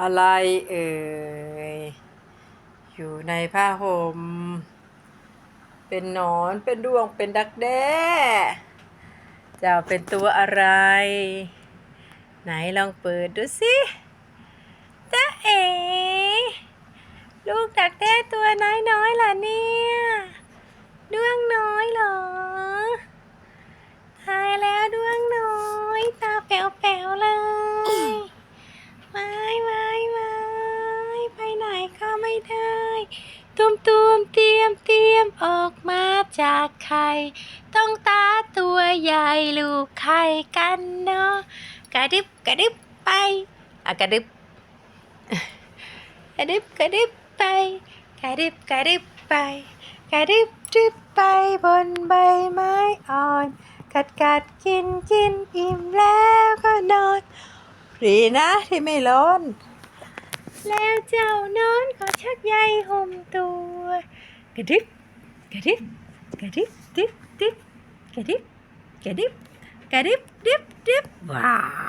อะไรเอ่ย อยู่ในผ้าห่ม เป็นหนอน เป็นดวง เป็นดักแด้จะเป็นตัวอะไร ไหนลองเปิดดูสิจ้าเอ๋ลูกดักแด้ตัวน้อยๆล่ะนี่ยดวงน้อยเหรอ ตายแล้วดวงน้อย ตาแป๋วๆเลยวายวายวายไปไหนก็ ได้ตุมตุมเตรียมเตรียมออกมาจากไข่ต้องตาตัวใหญ่ลูกไข่กันเนาะกระดึบกระดึบไปอะกระดึบกระดึบกระดึบไปกระดึบกระดึบไปกระดึบดึบไปบนใบไม้อ่อน กัดกัดกินกินอิ่มแล้วก็นอนดีนะที่ไม่ร้อน แล้วเจ้านอนก็ชักใยห่มตัวกระดึบกระดึบกระดึบดึบดึบกระดึบกระดึบกระดึบดึบดึบว้าว